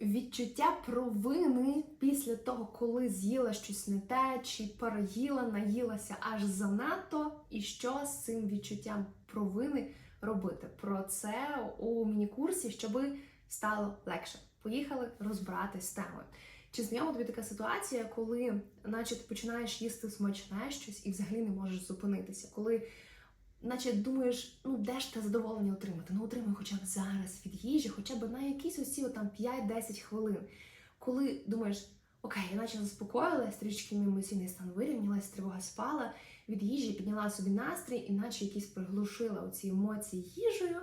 Відчуття провини після того, коли з'їла щось не те, чи переїла, наїлася аж занадто, і що з цим відчуттям провини робити. Про це у міні-курсі, щоби стало легше. Поїхали розбиратись з темою. Чи знайома тобі така ситуація, коли, наче ти починаєш їсти смачне щось і взагалі не можеш зупинитися, коли наче думаєш, ну де ж те задоволення отримати? Ну отримай хоча б зараз від їжі, хоча б на якісь оці там 5-10 хвилин. Коли думаєш, окей, я наче заспокоїлась, трішки мій емоційний стан вирівнялась, тривога спала від їжі, підняла собі настрій, і наче якісь приглушила оці емоції їжею.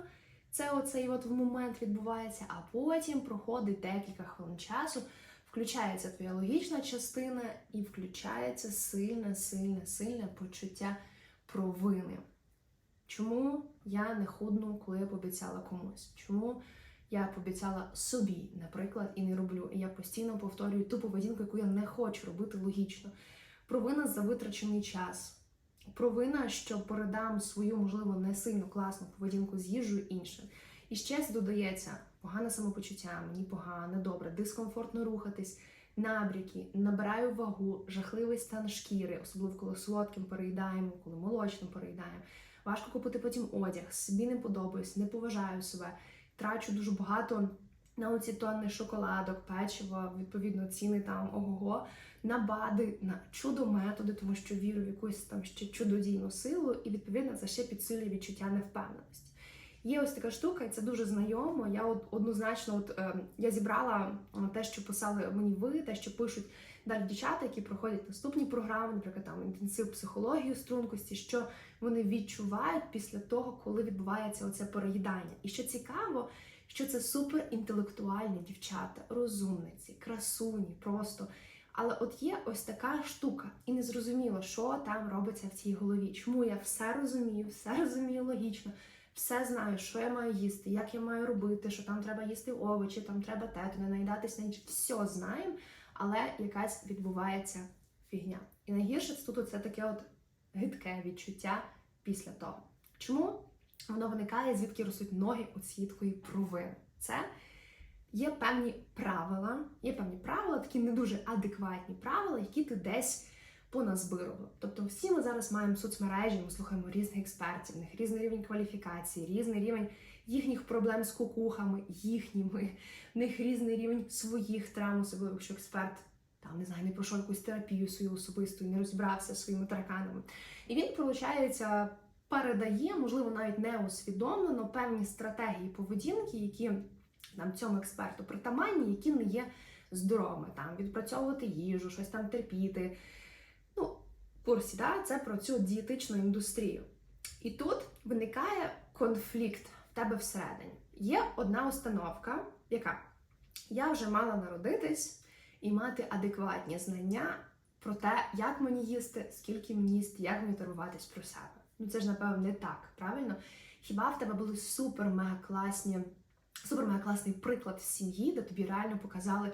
Це оцей от момент відбувається, а потім проходить декілька хвилин часу, включається твоя логічна частина і включається сильне, сильне, сильне почуття провини. Чому я не худну, коли я пообіцяла комусь? Чому я пообіцяла собі, наприклад, і не роблю? І я постійно повторюю ту поведінку, яку я не хочу робити логічно. Провина за витрачений час. Провина, що передам свою, можливо, не сильно класну поведінку з їжею іншим. І ще додається погане самопочуття, мені погано, добре, дискомфортно рухатись, набряки, набираю вагу, жахливий стан шкіри, особливо коли солодким переїдаємо, коли молочним переїдаємо. Важко купити потім одяг, собі не подобаюсь, не поважаю себе, трачу дуже багато на оці тонни шоколадок, печива, відповідно, ціни там ого-го, на БАДи, на чудо-методи, тому що вірю в якусь там ще чудодійну силу, і відповідно це ще підсилює відчуття невпевненості. Є ось така штука, і це дуже знайомо. Я от однозначно, от е, я зібрала е, те, що писали мені ви, те, що пишуть далі дівчата, які проходять наступні програми, наприклад, там інтенсив психологію стрункості, що вони відчувають після того, коли відбувається оце переїдання. І що цікаво, що це суперінтелектуальні дівчата, розумниці, красуні, просто. Але от є ось така штука, і не зрозуміло, що там робиться в цій голові. Чому я все розумію, все розумію логічно, все знаю, що я маю їсти, як я маю робити, що там треба їсти овочі, там треба те, не наїдатись на інше. Все знаємо, але якась відбувається фігня. І найгірше тут це таке от гидке відчуття після того. Чому воно виникає, звідки ростуть ноги у свідкої провини? Це є певні правила, є певні правила, такі не дуже адекватні правила, які ти десь поназбирував. Тобто, всі ми зараз маємо соцмережі, ми слухаємо різних експертів, в них різний рівень кваліфікації, різний рівень їхніх проблем з кукухами, їхніми, в них різний рівень своїх травм, особливо якщо експерт там не знаю, не пройшов якусь терапію свою особисту і не розбирався зі своїми тараканами. І він, виходить, передає, можливо, навіть не усвідомлено певні стратегії поведінки, які нам цьому експерту притаманні, які не є здоровими. Там відпрацьовувати їжу, щось там терпіти. Ну, курсі, да, це про цю дієтичну індустрію. І тут виникає конфлікт тебе всередині. Є одна установка, яка я вже мала народитись і мати адекватні знання про те, як мені їсти, скільки мені їсти, як мені турбуватись про себе. Ну це ж, напевно, не так, правильно? Хіба в тебе були супер-мега класні, супер-мега класний приклад в сім'ї, де тобі реально показали,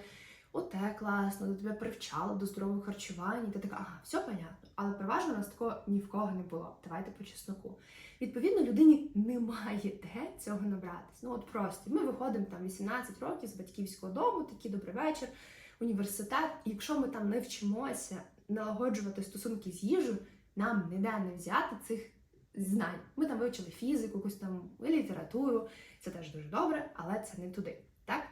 оте класно, де тебе привчали до здорового харчування, і ти така, ага, все понятно. Але переважно у нас такого ні в кого не було. Давайте по чесноку. Відповідно, людині немає де цього набратись. Ну от просто ми виходимо там 18 років з батьківського дому, такий добрий вечір, університет. І якщо ми там не вчимося налагоджувати стосунки з їжею, нам ніде не взяти цих знань. Ми там вивчили фізику, якусь там літературу. Це теж дуже добре, але це не туди. Так?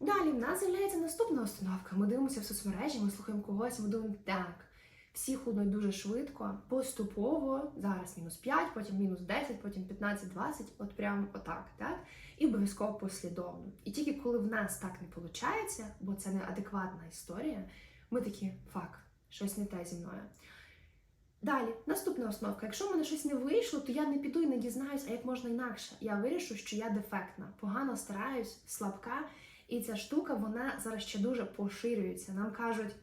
Далі в нас з'являється наступна установка. Ми дивимося в соцмережі, ми слухаємо когось, ми думаємо, так, всі худнуть дуже швидко, поступово, зараз мінус 5, потім мінус 10, потім 15-20, от прям отак, так? І обов'язково послідовно. І тільки коли в нас так не виходить, бо це не адекватна історія, ми такі фак, щось не те зі мною. Далі, наступна основка. Якщо в мене щось не вийшло, то я не піду і не дізнаюсь, а як можна інакше. Я вирішу, що я дефектна, погано стараюсь, слабка. І ця штука, вона зараз ще дуже поширюється. Нам кажуть,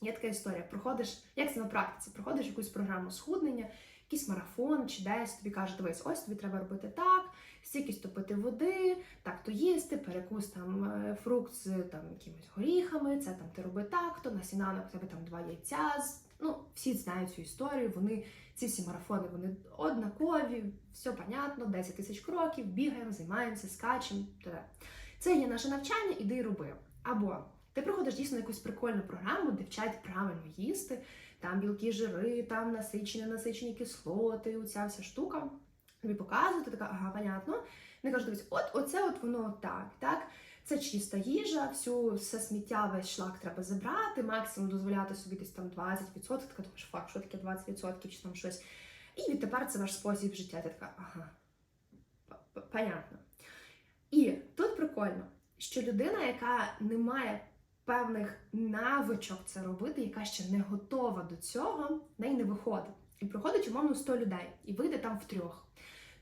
є така історія: проходиш, як це на практиці, проходиш якусь програму схуднення, якийсь марафон чи десь тобі кажуть, дивись, ось тобі треба робити так, стільки пити води, так то їсти, перекус там е, фрукт з там якимись горіхами, це там ти роби так, то на сніданок у тебе там два яйця. Ну, всі знають цю історію. Вони ці всі марафони вони однакові, все понятно, 10 тисяч кроків, бігаємо, займаємося, скачемо. Це є наше навчання, іди і роби. Або ти приходиш дійсно якусь прикольну програму, де вчать правильно їсти, там білки, жири, там насичені, насичені кислоти, оця вся штука. Тобі показують, ти така, ага, понятно. Вони кажуть, дивись, от оце от воно так, так. Це чиста їжа, всю все сміття, весь шлак треба забрати, максимум дозволяти собі десь там 20%. Ти така думаєш, фак, що таке 20% чи там щось. І відтепер це ваш спосіб життя. Ти така, ага, понятно. І тут прикольно, що людина, яка не має певних навичок це робити, яка ще не готова до цього, в неї не виходить. І приходить, умовно, 100 людей, і вийде там в трьох.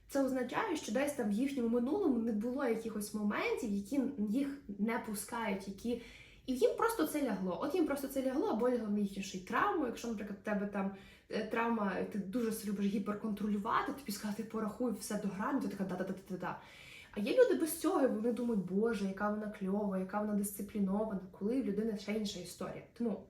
Це означає, що десь там в їхньому минулому не було якихось моментів, які їх не пускають, які. І їм просто це лягло. От їм просто це лягло, або лягло їхню ще травму. Якщо, наприклад, в тебе там е, травма, ти дуже любиш гіперконтролювати, тобі сказати, порахуй все до грані, ти така да-да-да-да-да. А є люди без цього, і вони думають, боже, яка вона кльова, яка вона дисциплінована, коли в людини ще інша історія. Тому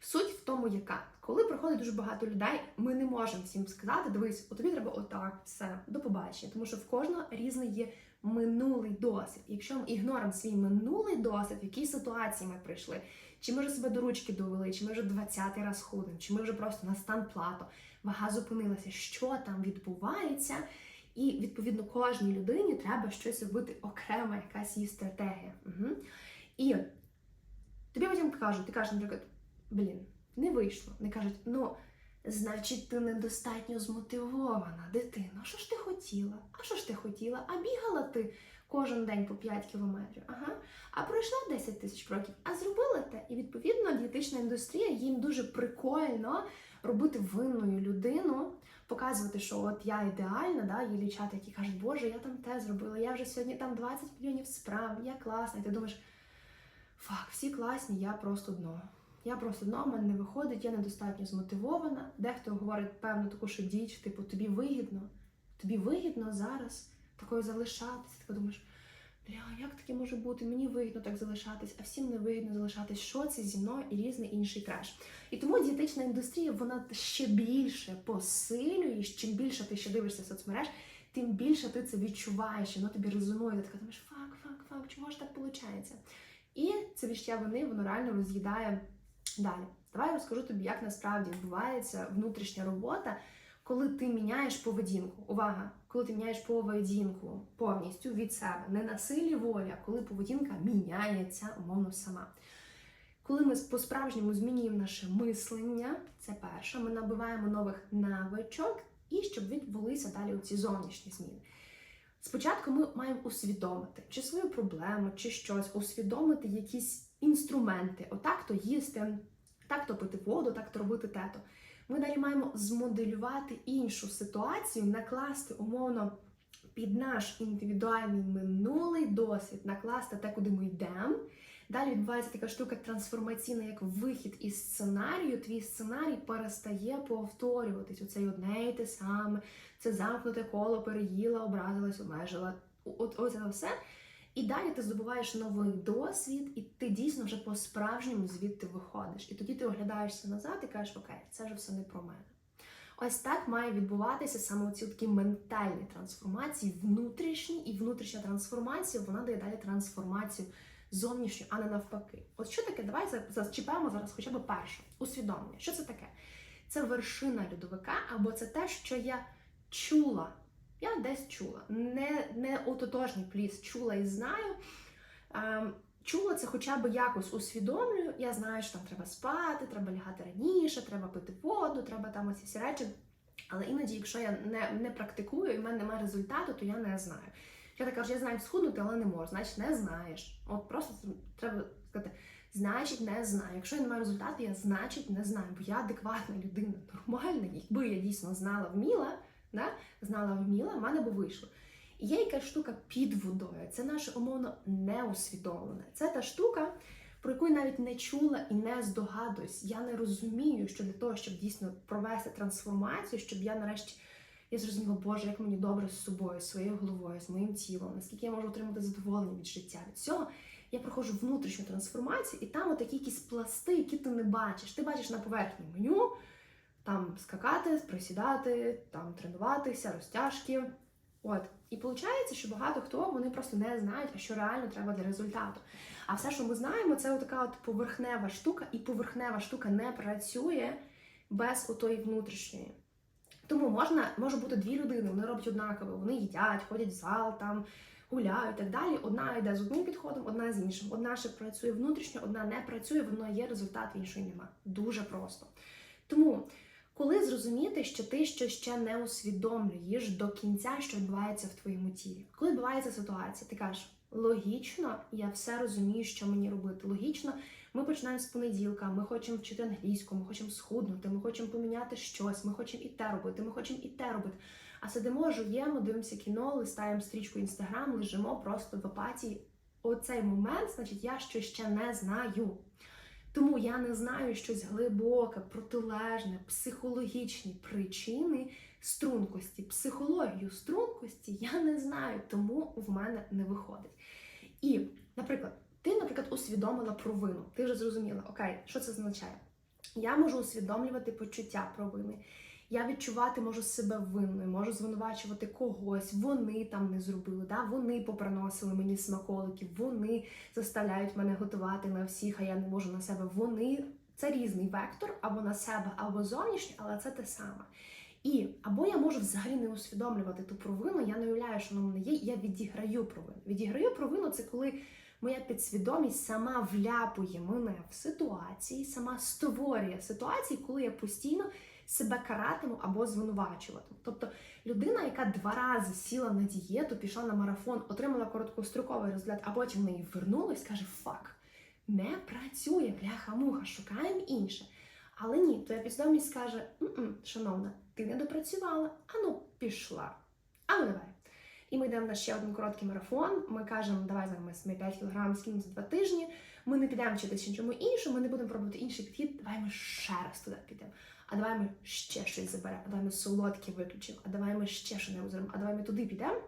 суть в тому, яка коли приходить дуже багато людей, ми не можемо всім сказати, дивись, от тобі треба отак, все, до побачення, тому що в кожного різний є минулий досвід. Якщо ми ігноримо свій минулий досвід, в якій ситуації ми прийшли, чи ми вже себе до ручки довели, чи ми вже 20-й раз ходимо, чи ми вже просто на стан плато, вага зупинилася, що там відбувається. І відповідно кожній людині треба щось робити окрема, якась її стратегія. Угу. І тобі потім кажуть, ти кажеш, наприклад, блін, не вийшло. Не кажуть, ну, значить, ти недостатньо змотивована, дитино. Що ж ти хотіла? А що ж ти хотіла? А бігала ти кожен день по 5 кілометрів. Ага. А пройшла 10 тисяч кроків, а зробила те. І відповідно дієтична індустрія їм дуже прикольно робити винною людину показувати, що от я ідеальна, да, є дівчата, які кажуть, Боже, я там те зробила, я вже сьогодні там 20 мільйонів справ, я класна. І ти думаєш, фак, всі класні, я просто дно. Я просто дно, в мене не виходить, я недостатньо змотивована. Дехто говорить певну таку що діч, типу, тобі вигідно, тобі вигідно зараз такою залишатися. Ти думаєш, бля, як таке може бути? Мені вигідно так залишатись, а всім не вигідно залишатись. Що це зі мною і різний інший треш. І тому дієтична індустрія вона ще більше посилює, чим більше ти ще дивишся соцмереж, тим більше ти це відчуваєш, воно тобі резонує. Ти така думаєш, фак, фак, фак, чого ж так виходить? І це відчуття вини, воно реально роз'їдає далі. Давай розкажу тобі, як насправді відбувається внутрішня робота, коли ти міняєш поведінку. Увага! Коли ти міняєш поведінку повністю від себе, не на силі волі, а коли поведінка міняється умовно сама. Коли ми по-справжньому змінюємо наше мислення, це перше, ми набуваємо нових навичок і щоб відбулися далі у ці зовнішні зміни. Спочатку ми маємо усвідомити чи свою проблему, чи щось, усвідомити якісь інструменти, отак то їсти, так то пити воду, так то робити тето. Ми далі маємо змоделювати іншу ситуацію, накласти умовно під наш індивідуальний минулий досвід, накласти те, куди ми йдемо. Далі відбувається така штука трансформаційна, як вихід із сценарію. Твій сценарій перестає повторюватись. Оце одне і те саме, це замкнуте коло, переїла, образилась, обмежила. Оце все. І далі ти здобуваєш новий досвід, і ти дійсно вже по-справжньому звідти виходиш. І тоді ти оглядаєшся назад і кажеш, окей, це вже все не про мене. Ось так має відбуватися саме ці такі ментальні трансформації, внутрішні, і внутрішня трансформація вона дає далі трансформацію зовнішню, а не навпаки. От що таке? Давай зачіпаємо зараз хоча б перше усвідомлення. Що це таке? Це вершина льодовика, або це те, що я чула. Я десь чула. Не не ототожній пліс чула і знаю. Ем, чула це хоча б якось усвідомлюю. Я знаю, що там треба спати, треба лягати раніше, треба пити воду, треба там ось всі речі. Але іноді, якщо я не не практикую і в мене немає результату, то я не знаю. Я так кажу, я знаю схуднути, але не можу. Значить, не знаєш. От просто треба сказати, значить, не знаю. Якщо я не маю результату, я значить не знаю, бо я адекватна людина, нормальна. Якби я дійсно знала, вміла, да? знала, вміла, в мене би вийшло. І є якась штука під водою. Це наше умовно неусвідомлене. Це та штука, про яку я навіть не чула і не здогадуюсь. Я не розумію, що для того, щоб дійсно провести трансформацію, щоб я нарешті. Я зрозуміла, Боже, як мені добре з собою, з своєю головою, з моїм тілом, наскільки я можу отримати задоволення від життя. Від цього я проходжу внутрішню трансформацію, і там от якісь пласти, які ти не бачиш. Ти бачиш на поверхні меню, там скакати, присідати, там тренуватися, розтяжки. От і виходить, що багато хто вони просто не знають, а що реально треба для результату. А все, що ми знаємо, це така от поверхнева штука, і поверхнева штука не працює без отої внутрішньої. Тому можна може бути дві людини, вони роблять однаково, вони їдять, ходять в зал, там гуляють і так далі. Одна йде з одним підходом, одна з іншим. Одна ще працює внутрішньо, одна не працює, воно є результат, іншої нема. Дуже просто. Тому, коли зрозуміти, що ти щось ще не усвідомлюєш до кінця, що відбувається в твоєму тілі, коли відбувається ситуація, ти кажеш. Логічно, я все розумію, що мені робити. Логічно, ми починаємо з понеділка, ми хочемо вчити англійську, ми хочемо схуднути, ми хочемо поміняти щось, ми хочемо і те робити, ми хочемо і те робити. А сидимо, жуємо, дивимося кіно, листаємо стрічку інстаграм, лежимо просто в апатії. Оцей момент, значить, я щось ще не знаю. Тому я не знаю щось глибоке, протилежне, психологічні причини стрункості. Психологію стрункості я не знаю, тому в мене не виходить. І, наприклад, ти, наприклад, усвідомила провину. Ти вже зрозуміла, окей, що це означає? Я можу усвідомлювати почуття провини. Я відчувати можу себе винною, можу звинувачувати когось. Вони там не зробили, да? вони поприносили мені смаколики, вони заставляють мене готувати на всіх, а я не можу на себе. Вони це різний вектор або на себе, або зовнішній, але це те саме. І або я можу взагалі не усвідомлювати ту провину, я не уявляю, що вона мене є, я відіграю провину. Відіграю провину це коли моя підсвідомість сама вляпує мене в ситуації, сама створює ситуації, коли я постійно себе каратиму або звинувачуватиму. Тобто людина, яка два рази сіла на дієту, пішла на марафон, отримала короткостроковий розгляд, а потім в неї вернулась, каже: фак, не працює, бляха-муха, шукаємо інше. Але ні, твоя підсвідомість скаже: «М-м, шановна, ти не допрацювала, ану пішла. Ану давай. І ми йдемо на ще один короткий марафон. Ми кажемо, давай зараз ми 5 кг скинемо за два тижні. Ми не підемо вчитися чому іншому, ми не будемо пробувати інший підхід. Давай ми ще раз туди підемо. А давай ми ще щось заберемо, а давай ми солодке виключимо, а давай ми ще щось зробимо, а давай ми туди підемо.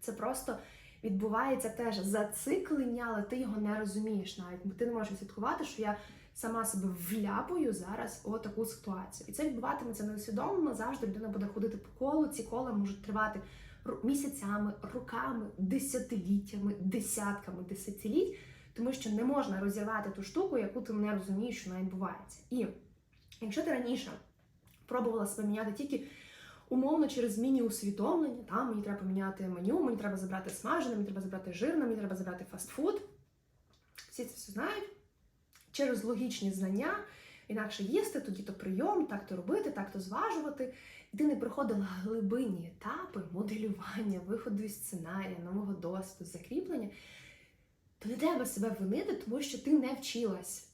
Це просто відбувається теж зациклення, але ти його не розумієш навіть. Ти не можеш відслідкувати, що я сама себе вляпую зараз у таку ситуацію. І це відбуватиметься неусвідомлено. Завжди людина буде ходити по колу. Ці кола можуть тривати місяцями, роками, десятиліттями, десятками десятиліть, тому що не можна розірвати ту штуку, яку ти не розумієш, що вона відбувається. І якщо ти раніше пробувала себе міняти тільки умовно через міні-усвідомлення, там мені треба поміняти меню, мені треба забрати смажене, мені треба забрати жирне, мені треба забрати фастфуд. Всі це все знають. Через логічні знання, інакше їсти, тоді то прийом, так то робити, так то зважувати. І ти не проходила глибинні етапи моделювання, виходу із сценарія, нового досвіду, закріплення, то не треба себе винити, тому що ти не вчилась.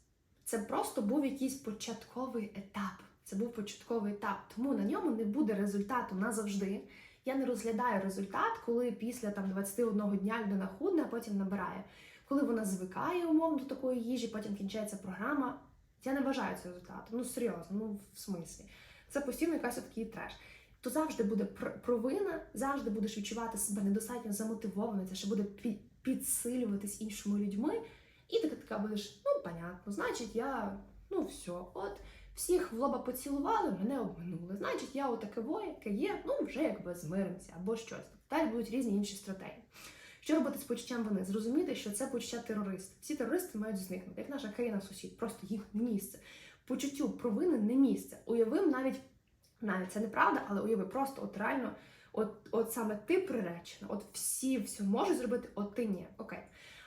Це просто був якийсь початковий етап. Це був початковий етап, тому на ньому не буде результату назавжди. Я не розглядаю результат, коли після там 21 дня людина худне, а потім набирає. Коли вона звикає умовно до такої їжі, потім кінчається програма. Я не вважаю це результатом. Ну серйозно, ну в смислі. Це постійно якась такий треш. То завжди буде провина, завжди будеш відчувати себе недостатньо замотивованою, це ще буде підсилюватись іншими людьми. І ти така будеш, ну, понятно, значить, я, ну все, от всіх в лоба поцілували, мене обминули. Значить, я отаке воє, яке є, ну вже якби змиримося або щось. Далі будуть різні інші стратегії. Що робити з почуттям вини? Зрозуміти, що це почуття терориста. Всі терористи мають зникнути, як наша країна сусід, просто їх не місце. Почуттю провини не місце. Уявим навіть, навіть це неправда, але уяви просто от реально, от от саме ти приречена, от всі все можуть зробити, от ти ні. Окей.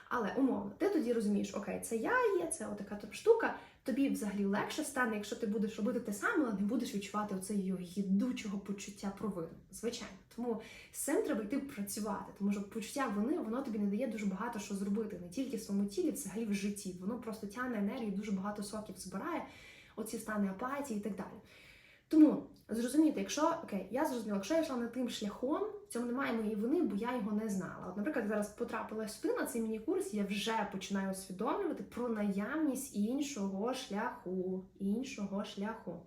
Але умовно, ти тоді розумієш, окей, це я є, це отака штука. Тобі взагалі легше стане, якщо ти будеш робити те саме, але не будеш відчувати його їдучого почуття провини. Звичайно. Тому з цим треба йти працювати, тому що почуття вини воно тобі не дає дуже багато що зробити, не тільки в своєму тілі, взагалі в житті. Воно просто тягне енергію, дуже багато соків збирає, оці стани апатії і так далі. Тому зрозуміти, якщо окей, я зрозуміла, якщо я йшла не тим шляхом, в цьому немає моєї вини, бо я його не знала. От, наприклад, зараз потрапила сюди на цей міні-курс, я вже починаю усвідомлювати про наявність іншого шляху. Іншого шляху.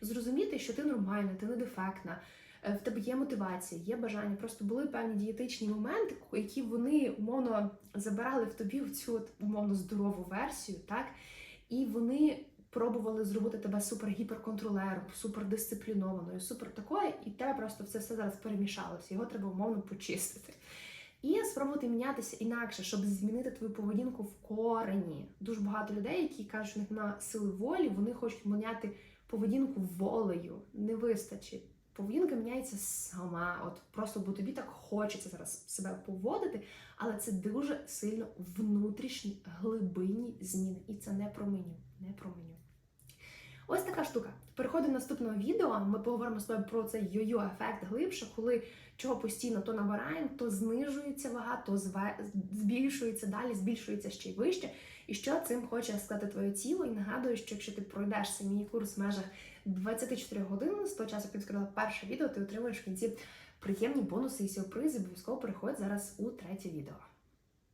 Зрозуміти, що ти нормальна, ти не дефектна. В тебе є мотивація, є бажання. Просто були певні дієтичні моменти, які вони умовно забирали в тобі в цю умовно здорову версію, так і вони пробували зробити тебе супер-гіперконтролером, супердисциплінованою, супер такою, і тебе просто все зараз перемішалося. Його треба умовно почистити. І спробувати мінятися інакше, щоб змінити твою поведінку в корені. Дуже багато людей, які кажуть, що в них на сили волі, вони хочуть міняти поведінку волею. Не вистачить. Поведінка міняється сама. От просто бо тобі так хочеться зараз себе поводити, але це дуже сильно внутрішні глибинні зміни. І це не про меню. Не про меню. Ось така штука. Переходимо до наступного відео. Ми поговоримо з тобою про цей йо-йо ефект глибше, коли чого постійно то набираємо, то знижується вага, то збільшується далі, збільшується ще й вище. І що цим хоче сказати твоє тіло? І нагадую, що якщо ти пройдеш цей міні-курс в межах 24 годин з того часу, як сказала перше відео, ти отримуєш в кінці приємні бонуси і сюрпризи. Обов'язково переходь зараз у третє відео.